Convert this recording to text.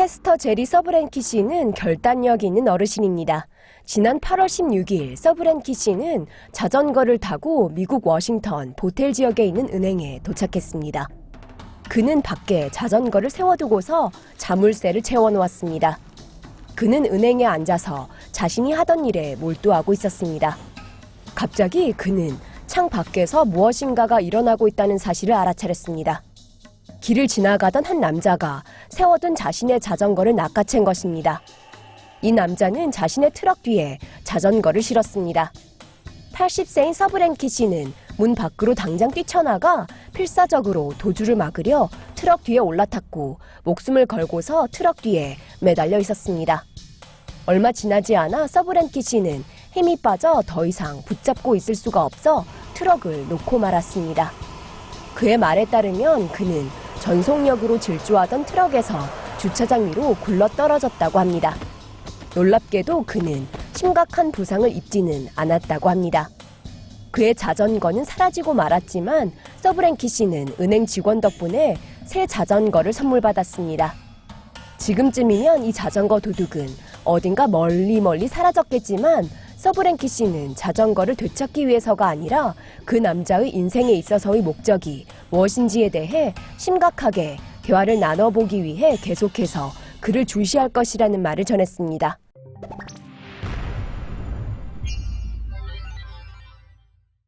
페스터 제리 서브랭키 씨는 결단력 있는 어르신입니다. 지난 8월 16일 서브랭키 씨는 자전거를 타고 미국 워싱턴 보텔 지역에 있는 은행에 도착했습니다. 그는 밖에 자전거를 세워두고서 자물쇠를 채워놓았습니다. 그는 은행에 앉아서 자신이 하던 일에 몰두하고 있었습니다. 갑자기 그는 창 밖에서 무엇인가가 일어나고 있다는 사실을 알아차렸습니다. 길을 지나가던 한 남자가 세워둔 자신의 자전거를 낚아챈 것입니다. 이 남자는 자신의 트럭 뒤에 자전거를 실었습니다. 80세인 서브랭키 씨는 문 밖으로 당장 뛰쳐나가 필사적으로 도주를 막으려 트럭 뒤에 올라탔고 목숨을 걸고서 트럭 뒤에 매달려 있었습니다. 얼마 지나지 않아 서브랭키 씨는 힘이 빠져 더 이상 붙잡고 있을 수가 없어 트럭을 놓고 말았습니다. 그의 말에 따르면 그는 전속력으로 질주하던 트럭에서 주차장 위로 굴러 떨어졌다고 합니다. 놀랍게도 그는 심각한 부상을 입지는 않았다고 합니다. 그의 자전거는 사라지고 말았지만 서브랭키 씨는 은행 직원 덕분에 새 자전거를 선물 받았습니다. 지금쯤이면 이 자전거 도둑은 어딘가 멀리 멀리 사라졌겠지만 서브랭키 씨는 자전거를 되찾기 위해서가 아니라 그 남자의 인생에 있어서의 목적이 무엇인지에 대해 심각하게 대화를 나눠보기 위해 계속해서 그를 주시할 것이라는 말을 전했습니다.